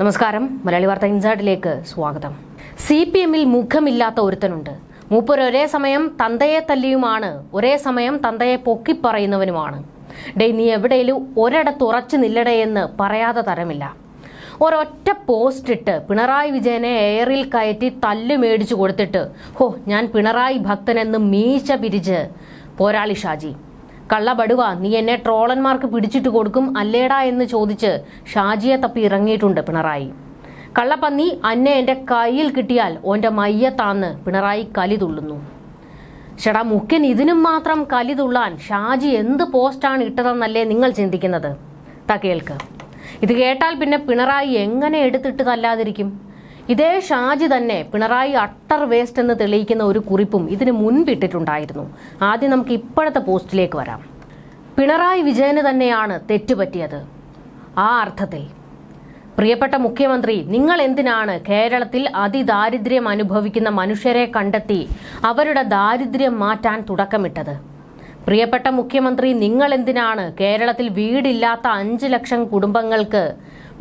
നമസ്കാരം. മലയാളി വാർത്ത ഇൻസൈഡിലേക്ക് സ്വാഗതം. സി പി എമ്മിൽ മുഖമില്ലാത്ത ഒരുത്തനുണ്ട്. മൂപ്പർ ഒരേ സമയം തന്തയെ തല്ലിയുമാണ്. ഒരേ സമയം തന്തയെ പൊക്കിപ്പറയുന്നവനുമാണ് ഡേ നീ എവിടെയും ഒരിടത്ത് ഉറച്ചു നില്ലടേ എന്ന് പറയാതെ തരമില്ല. ഒരൊറ്റ പോസ്റ്റ് ഇട്ട് പിണറായി വിജയനെ എയറിൽ കയറ്റി തല്ല് മേടിച്ചു കൊടുത്തിട്ട് ഹോ ഞാൻ പിണറായി ഭക്തനെന്ന് മീശ പിരിച്ച് പോരാളി ഷാജി. കള്ളബടുവ നീ എന്നെ ട്രോളന്മാർക്ക് പിടിച്ചിട്ട് കൊടുക്കും അല്ലേടാ എന്ന് ചോദിച്ച് ഷാജിയെ തപ്പി ഇറങ്ങിയിട്ടുണ്ട് പിണറായി. കള്ളപ്പന്നി അന്നെ എന്റെ കയ്യിൽ കിട്ടിയാൽ ഓന്റെ മയ്യത്താന്ന് പിണറായി കലി തുള്ളുന്നു. ചേടാ മുഖ്യൻ ഇതിനും മാത്രം കലി തുള്ളാൻ ഷാജി എന്ത് പോസ്റ്റാണ് ഇട്ടതെന്നല്ലേ നിങ്ങൾ ചിന്തിക്കുന്നത്? താ കേൾക്ക്. ഇത് കേട്ടാൽ പിന്നെ പിണറായി എങ്ങനെ എടുത്തിട്ട് തല്ലാതിരിക്കും? ഇതേ ഷാജി തന്നെ പിണറായി അട്ടർ വേസ്റ്റ് എന്ന് തെളിയിക്കുന്ന ഒരു കുറിപ്പും ഇതിന് മുൻപിട്ടിട്ടുണ്ടായിരുന്നു. ആദ്യം നമുക്ക് ഇപ്പോഴത്തെ പോസ്റ്റിലേക്ക് വരാം. പിണറായി വിജയന് തന്നെയാണ് തെറ്റുപറ്റിയത്. ആ അർത്ഥത്തിൽ പ്രിയപ്പെട്ട മുഖ്യമന്ത്രി നിങ്ങൾ എന്തിനാണ് കേരളത്തിൽ അതിദാരിദ്ര്യം അനുഭവിക്കുന്ന മനുഷ്യരെ കണ്ടെത്തി അവരുടെ ദാരിദ്ര്യം മാറ്റാൻ തുടക്കമിട്ടത്? പ്രിയപ്പെട്ട മുഖ്യമന്ത്രി നിങ്ങൾ എന്തിനാണ് കേരളത്തിൽ വീടില്ലാത്ത അഞ്ച് ലക്ഷം കുടുംബങ്ങൾക്ക്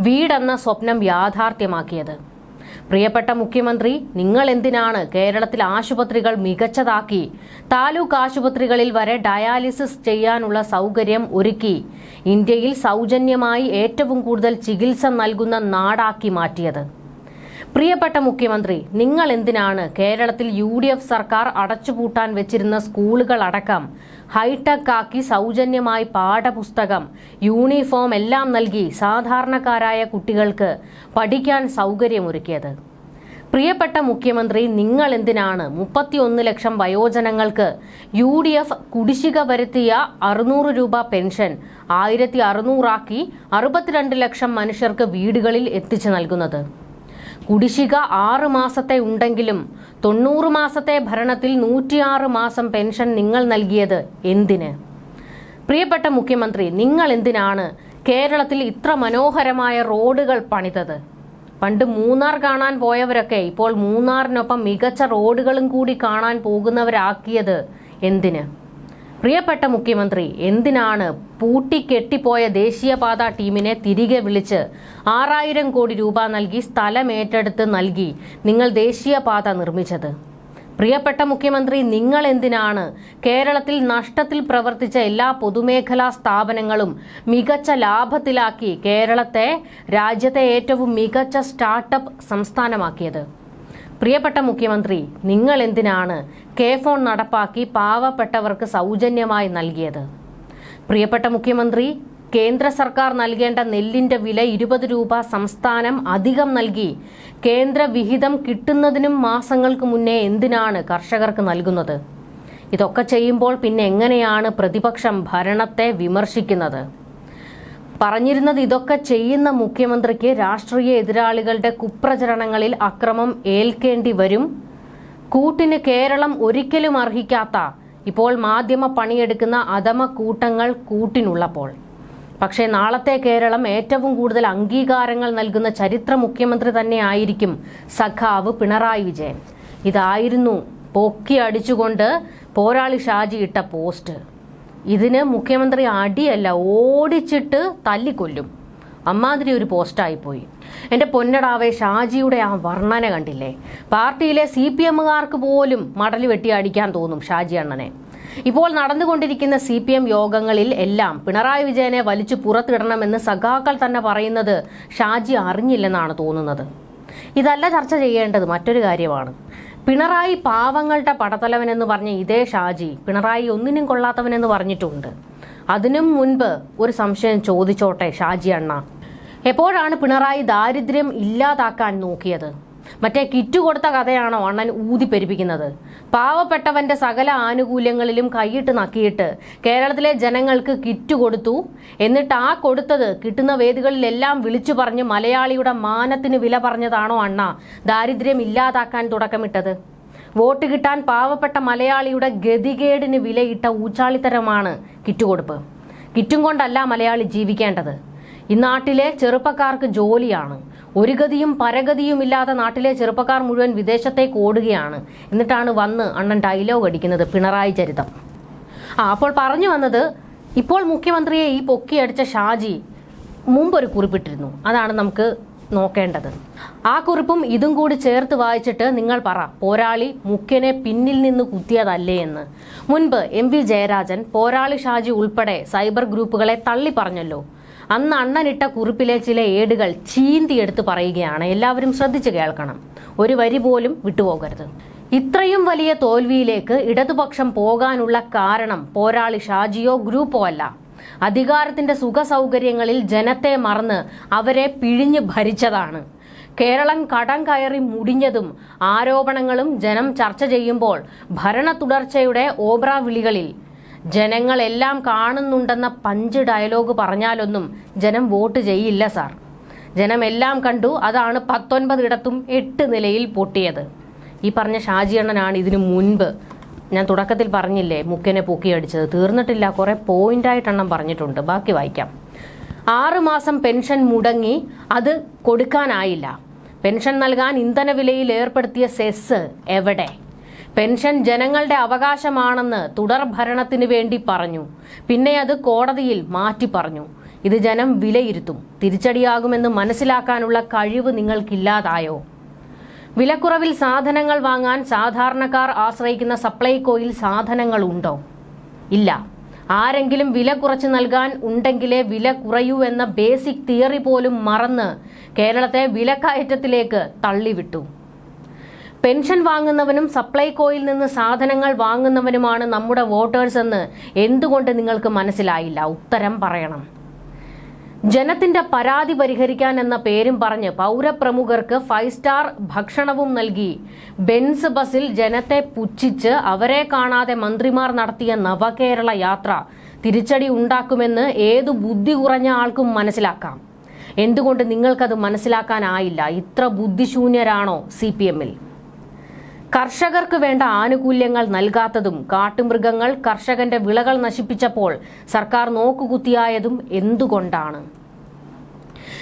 വീടെന്ന സ്വപ്നം യാഥാർത്ഥ്യമാക്കിയത്? പ്രിയപ്പെട്ട മുഖ്യമന്ത്രി നിങ്ങൾ എന്തിനാണ് കേരളത്തിൽ ആശുപത്രികൾ മികച്ചതാക്കി? താലൂക്ക് ആശുപത്രികളിൽ വരെ ഡയാലിസിസ് ചെയ്യാനുള്ള സൗകര്യം ഒരുക്കി. ഇന്ത്യയിൽ സൗജന്യമായി ഏറ്റവും കൂടുതൽ ചികിത്സ നൽകുന്ന നാടാക്കി മാറ്റിയത്. പ്രിയപ്പെട്ട മുഖ്യമന്ത്രി നിങ്ങൾ എന്തിനാണ് കേരളത്തിൽ യു സർക്കാർ അടച്ചുപൂട്ടാൻ വെച്ചിരുന്ന സ്കൂളുകൾ അടക്കം ഹൈടെക് ആക്കി സൗജന്യമായി പാഠപുസ്തകം യൂണിഫോം എല്ലാം നൽകി സാധാരണക്കാരായ കുട്ടികൾക്ക് പഠിക്കാൻ സൗകര്യമൊരുക്കിയത്. പ്രിയപ്പെട്ട മുഖ്യമന്ത്രി നിങ്ങൾ എന്തിനാണ് മുപ്പത്തിയൊന്ന് ലക്ഷം വയോജനങ്ങൾക്ക് യു ഡി എഫ് കുടിശ്ശിക വരുത്തിയ അറുന്നൂറ് രൂപ പെൻഷൻ ആയിരത്തി അറുന്നൂറാക്കി അറുപത്തിരണ്ട് ലക്ഷം മനുഷ്യർക്ക് വീടുകളിൽ എത്തിച്ചു നൽകുന്നത്? കുടിശ്ശിക ആറ് മാസത്തെ ഉണ്ടെങ്കിലും തൊണ്ണൂറ് മാസത്തെ ഭരണത്തിൽ നൂറ്റിയാറ് മാസം പെൻഷൻ നിങ്ങൾ നൽകിയത് എന്തിന്? പ്രിയപ്പെട്ട മുഖ്യമന്ത്രി നിങ്ങൾ എന്തിനാണ് കേരളത്തിൽ ഇത്ര മനോഹരമായ റോഡുകൾ പണിതത്? പണ്ട് മൂന്നാർ കാണാൻ പോയവരൊക്കെ ഇപ്പോൾ മൂന്നാറിനൊപ്പം മികച്ച റോഡുകളും കൂടി കാണാൻ പോകുന്നവരാക്കിയത് എന്തിന്? പ്രിയപ്പെട്ട മുഖ്യമന്ത്രി എന്തിനാണ് പൂട്ടിക്കെട്ടിപ്പോയ ദേശീയപാത ടീമിനെ തിരികെ വിളിച്ച് ആറായിരം കോടി രൂപ നൽകി സ്ഥലമേറ്റെടുത്ത് നൽകി നിങ്ങൾ ദേശീയപാത നിർമ്മിച്ചത്? പ്രിയപ്പെട്ട മുഖ്യമന്ത്രി നിങ്ങൾ എന്തിനാണ് കേരളത്തിൽ നഷ്ടത്തിൽ പ്രവർത്തിച്ച എല്ലാ പൊതുമേഖലാ സ്ഥാപനങ്ങളും മികച്ച ലാഭത്തിലാക്കി കേരളത്തെ രാജ്യത്തെ ഏറ്റവും മികച്ച സ്റ്റാർട്ടപ്പ് സംസ്ഥാനമാക്കിയത്? പ്രിയപ്പെട്ട മുഖ്യമന്ത്രി നിങ്ങൾ എന്തിനാണ് കെ ഫോൺ നടപ്പാക്കി പാവപ്പെട്ടവർക്ക് സൗജന്യമായി നൽകിയത്? പ്രിയപ്പെട്ട മുഖ്യമന്ത്രി കേന്ദ്ര സർക്കാർ നൽകേണ്ട നെല്ലിന്റെ വില ഇരുപത് രൂപ സംസ്ഥാനം അധികം നൽകി കേന്ദ്ര വിഹിതം കിട്ടുന്നതിനും മാസങ്ങൾക്ക് മുന്നേ എന്തിനാണ് കർഷകർക്ക് നൽകുന്നത്? ഇതൊക്കെ ചെയ്യുമ്പോൾ പിന്നെ എങ്ങനെയാണ് പ്രതിപക്ഷം ഭരണത്തെ വിമർശിക്കുന്നത്? പറഞ്ഞിരുന്നത് ഇതൊക്കെ ചെയ്യുന്ന മുഖ്യമന്ത്രിക്ക് രാഷ്ട്രീയ എതിരാളികളുടെ കുപ്രചരണങ്ങളിൽ അക്രമം ഏൽക്കേണ്ടി വരും. കൂട്ടിന് കേരളം ഒരിക്കലും അർഹിക്കാത്ത ഇപ്പോൾ മാധ്യമ പണിയെടുക്കുന്ന അധമ കൂട്ടങ്ങൾ കൂട്ടിനുള്ളപ്പോൾ. പക്ഷേ നാളത്തെ കേരളം ഏറ്റവും കൂടുതൽ അംഗീകാരങ്ങൾ നൽകുന്ന ചരിത്ര മുഖ്യമന്ത്രി തന്നെ ആയിരിക്കും സഖാവ് പിണറായി വിജയൻ. ഇതായിരുന്നു പൊക്കി അടിച്ചുകൊണ്ട് പോരാളി ഷാജി ഇട്ട പോസ്റ്റ്. ഇതിന് മുഖ്യമന്ത്രി അടിയല്ല ഓടിച്ചിട്ട് തല്ലിക്കൊല്ലും. അമ്മാതിരി ഒരു പോസ്റ്റായിപ്പോയി. എന്റെ പൊന്നടാവെ ഷാജിയുടെ ആ വർണന കണ്ടില്ലേ? പാർട്ടിയിലെ സി പി എമ്മുകാർക്ക് പോലും മടൽ വെട്ടി അടിക്കാൻ തോന്നും ഷാജി അണ്ണനെ. ഇപ്പോൾ നടന്നുകൊണ്ടിരിക്കുന്ന സി പി എം യോഗങ്ങളിൽ എല്ലാം പിണറായി വിജയനെ വലിച്ചു പുറത്തിടണമെന്ന് സഖാക്കൾ തന്നെ പറയുന്നത് ഷാജി അറിഞ്ഞില്ലെന്നാണ് തോന്നുന്നത്. ഇതല്ല ചർച്ച ചെയ്യേണ്ടത് മറ്റൊരു കാര്യമാണ്. പിണറായി പാവങ്ങളുടെ പടത്തലവനെന്ന് പറഞ്ഞ ഇതേ ഷാജി പിണറായി ഒന്നിനും കൊള്ളാത്തവൻ എന്ന് പറഞ്ഞിട്ടുണ്ട്. അതിനും മുൻപ് ഒരു സംശയം ചോദിച്ചോട്ടെ ഷാജി അണ്ണ? എപ്പോഴാണ് പിണറായി ദാരിദ്ര്യം ഇല്ലാതാക്കാൻ നോക്കിയത്? മറ്റേ കിറ്റ് കൊടുത്ത കഥയാണോ അണ്ണൻ ഊതി പെരുപ്പിക്കുന്നത്? പാവപ്പെട്ടവന്റെ സകല ആനുകൂല്യങ്ങളിലും കൈയിട്ട് നക്കിയിട്ട് കേരളത്തിലെ ജനങ്ങൾക്ക് കിറ്റ് കൊടുത്തു. എന്നിട്ട് ആ കൊടുത്തത് കിട്ടുന്ന വേദികളിലെല്ലാം വിളിച്ചു പറഞ്ഞ് മലയാളിയുടെ മാനത്തിന് വില പറഞ്ഞതാണോ അണ്ണ? ദാരിദ്ര്യം ഇല്ലാതാക്കാൻ തുടക്കമിട്ടത്. വോട്ട് കിട്ടാൻ പാവപ്പെട്ട മലയാളിയുടെ ഗതികേടിന് വിലയിട്ട ഊച്ചാളിത്തരമാണ് കിറ്റുകൊടുപ്പ് കിറ്റും കൊണ്ടല്ല മലയാളി ജീവിക്കേണ്ടത്. ഈ നാട്ടിലെ ചെറുപ്പക്കാർക്ക് ജോലിയാണ്. ഒരു ഗതിയും പരഗതിയും ഇല്ലാത്ത നാട്ടിലെ ചെറുപ്പക്കാർ മുഴുവൻ വിദേശത്തേക്ക് ഓടുകയാണ്. എന്നിട്ടാണ് വന്ന് അണ്ണൻ ഡയലോഗ് അടിക്കുന്നത്. പിണറായി ചരിതം. ആ അപ്പോൾ പറഞ്ഞു വന്നത് ഇപ്പോൾ മുഖ്യമന്ത്രിയെ ഈ പൊക്കിയടിച്ച ഷാജി മുമ്പൊരു കുറിപ്പിട്ടിരുന്നു. അതാണ് നമുക്ക് നോക്കേണ്ടത്. ആ കുറിപ്പും ഇതും കൂടി ചേർത്ത് വായിച്ചിട്ട് നിങ്ങൾ പറ പോരാളി മുഖ്യനെ പിന്നിൽ നിന്ന് കുത്തിയതല്ലേ എന്ന്. മുൻപ് എം വി ജയരാജൻ പോരാളി ഷാജി ഉൾപ്പെടെ സൈബർ ഗ്രൂപ്പുകളെ തള്ളി പറഞ്ഞല്ലോ അന്ന് അണ്ണനിട്ട കുറിപ്പിലെ ചില ഏടുകൾ ചീന്തിയെടുത്ത് പറയുകയാണ്. എല്ലാവരും ശ്രദ്ധിച്ചു കേൾക്കണം. ഒരു വരി പോലും വിട്ടുപോകരുത്. ഇത്രയും വലിയ തോൽവിയിലേക്ക് ഇടതുപക്ഷം പോകാനുള്ള കാരണം പോരാളി ഷാജിയോ ഗ്രൂപ്പോ അല്ല. അധികാരത്തിന്റെ സുഖസൗകര്യങ്ങളിൽ ജനത്തെ മറന്ന് അവരെ പിഴിഞ്ഞ് ഭരിച്ചതാണ്. കേരളം കടം കയറി മുടിഞ്ഞതും ആരോപണങ്ങളും ജനം ചർച്ച ചെയ്യുമ്പോൾ ഭരണ തുടർച്ചയുടെ ഓബ്ര വിളികളിൽ ജനങ്ങളെല്ലാം കാണുന്നുണ്ടെന്ന പഞ്ച് ഡയലോഗ് പറഞ്ഞാലൊന്നും ജനം വോട്ട് ചെയ്യില്ല സാർ. ജനം എല്ലാം കണ്ടു അതാണ് പത്തൊൻപതിടത്തും എട്ട് നിലയിൽ പൊട്ടിയത്. ഈ പറഞ്ഞ ഷാജി അണ്ണനാണ് ഇതിനു മുൻപ് ഞാൻ തുടക്കത്തിൽ പറഞ്ഞില്ലേ മുക്കനെ പൊക്കിയടിച്ചത് തീർന്നിട്ടില്ല കുറെ പോയിന്റായിട്ടെണ്ണം പറഞ്ഞിട്ടുണ്ട്. ബാക്കി വായിക്കാം. ആറുമാസം പെൻഷൻ മുടങ്ങി അത് കൊടുക്കാനായില്ല. പെൻഷൻ നൽകാൻ ഇന്ധന വിലയിൽ ഏർപ്പെടുത്തിയ സെസ് എവിടെ? പെൻഷൻ ജനങ്ങളുടെ അവകാശമാണെന്ന് തുടർ ഭരണത്തിന് വേണ്ടി പറഞ്ഞു. പിന്നെ അത് കോടതിയിൽ മാറ്റി പറഞ്ഞു. ഇത് ജനം വിലയിരുത്തും. തിരിച്ചടിയാകുമെന്ന് മനസ്സിലാക്കാനുള്ള കഴിവ് നിങ്ങൾക്കില്ലാതായോ? വിലക്കുറവിൽ സാധനങ്ങൾ വാങ്ങാൻ സാധാരണക്കാർ ആശ്രയിക്കുന്ന സപ്ലൈകോയിൽ സാധനങ്ങൾ ഉണ്ടോ ഇല്ല. ആരെങ്കിലും വില കുറച്ച് നൽകാൻ ഉണ്ടെങ്കിലേ വില കുറയൂ എന്ന ബേസിക് തിയറി പോലും മറന്ന് കേരളത്തെ വിലക്കയറ്റത്തിലേക്ക് തള്ളിവിട്ടു. പെൻഷൻ വാങ്ങുന്നവനും സപ്ലൈകോയിൽ നിന്ന് സാധനങ്ങൾ വാങ്ങുന്നവനുമാണ് നമ്മുടെ വോട്ടേഴ്സ് എന്ന് എന്തുകൊണ്ട് നിങ്ങൾക്ക് മനസ്സിലായില്ല? ഉത്തരം പറയണം. ജനത്തിന്റെ പരാതി പരിഹരിക്കാൻ എന്ന പേരും പറഞ്ഞ് പൗരപ്രമുഖർക്ക് ഫൈവ് സ്റ്റാർ ഭക്ഷണവും നൽകി ബെൻസ് ബസിൽ ജനത്തെ പുച്ഛിച്ച് അവരെ കാണാതെ മന്ത്രിമാർ നടത്തിയ നവകേരള യാത്ര തിരിച്ചടി ഉണ്ടാക്കുമെന്ന് ഏതു ബുദ്ധി കുറഞ്ഞ ആൾക്കും മനസ്സിലാക്കാം. എന്തുകൊണ്ട് നിങ്ങൾക്കത് മനസ്സിലാക്കാനായില്ല? ഇത്ര ബുദ്ധിശൂന്യരാണോ സി പി എമ്മിൽ? കർഷകർക്ക് വേണ്ട ആനുകൂല്യങ്ങൾ നൽകാത്തതും കാട്ടുമൃഗങ്ങൾ കർഷകന്റെ വിളകൾ നശിപ്പിച്ചപ്പോൾ സർക്കാർ നോക്കുകുത്തിയായതും എന്തുകൊണ്ടാണ്?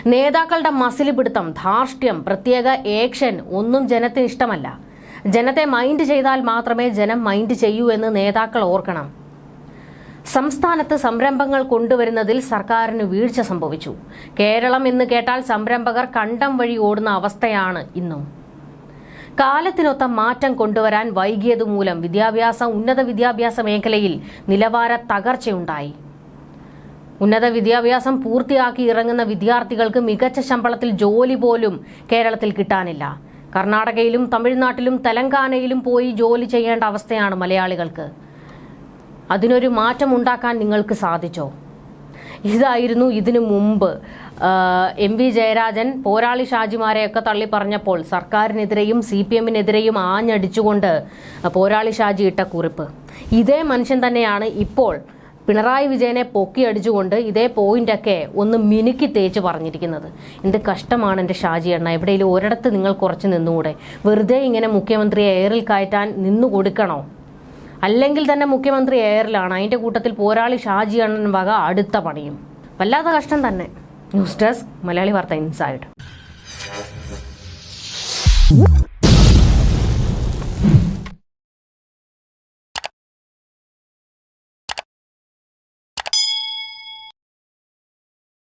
നേതാക്കളുടെ മസിലിപിടുത്തം ധാർഷ്ട്യം പ്രത്യേക ഏക്ഷൻ ഒന്നും ജനത്തിന് ഇഷ്ടമല്ല. ജനത്തെ മൈൻഡ് ചെയ്താൽ മാത്രമേ ജനം മൈൻഡ് ചെയ്യൂ എന്ന് നേതാക്കൾ ഓർക്കണം. സംസ്ഥാനത്ത് സംരംഭങ്ങൾ കൊണ്ടുവരുന്നതിൽ സർക്കാരിന് വീഴ്ച സംഭവിച്ചു. കേരളം എന്ന് കേട്ടാൽ സംരംഭകർ കണ്ടം വഴി ഓടുന്ന അവസ്ഥയാണ് ഇന്നും. കാലത്തിനൊത്ത മാറ്റം കൊണ്ടുവരാൻ വൈകിയതുമൂലം വിദ്യാഭ്യാസ ഉന്നത വിദ്യാഭ്യാസ മേഖലയിൽ നിലവാര തകർച്ചയുണ്ടായി. ഉന്നത വിദ്യാഭ്യാസം പൂർത്തിയാക്കി ഇറങ്ങുന്ന വിദ്യാർത്ഥികൾക്ക് മികച്ച ശമ്പളത്തിൽ ജോലി പോലും കേരളത്തിൽ കിട്ടാനില്ല. കർണാടകയിലും തമിഴ്നാട്ടിലും തെലങ്കാനയിലും പോയി ജോലി ചെയ്യേണ്ട അവസ്ഥയാണ് മലയാളികൾക്ക്. അതിനൊരു മാറ്റം ഉണ്ടാക്കാൻ നിങ്ങൾക്ക് സാധിച്ചോ? ഇതായിരുന്നു ഇതിനു മുമ്പ്. എം വി ജയരാജൻ പോരാളി ഷാജിമാരെയൊക്കെ തള്ളി പറഞ്ഞപ്പോൾ സർക്കാരിനെതിരെയും സി പി എമ്മിനെതിരെയും ആഞ്ഞടിച്ചുകൊണ്ട് പോരാളി ഷാജി ഇട്ട കുറിപ്പ്. ഇതേ മനുഷ്യൻ തന്നെയാണ് ഇപ്പോൾ പിണറായി വിജയനെ പൊക്കിയടിച്ചുകൊണ്ട് ഇതേ പോയിന്റൊക്കെ ഒന്ന് മിനുക്കി തേച്ച് പറഞ്ഞിരിക്കുന്നത്. എന്ത് കഷ്ടമാണ് എന്റെ ഷാജി എണ്ണ എവിടെയെങ്കിലും ഒരിടത്ത് നിങ്ങൾ കുറച്ച് നിന്നുകൂടെ. വെറുതെ ഇങ്ങനെ മുഖ്യമന്ത്രിയെ എയറിൽ കയറ്റാൻ നിന്നു കൊടുക്കണോ അല്ലെങ്കിൽ തന്നെ മുഖ്യമന്ത്രി എയറിലാണ്. അതിന്റെ കൂട്ടത്തിൽ പോരാളി ഷാജി അണ്ണൻ വക അടുത്ത പണിയും. വല്ലാത്ത കഷ്ടം തന്നെ. ന്യൂസ് ഡെസ്ക് മലയാളി വാർത്ത ഇൻസൈഡ്.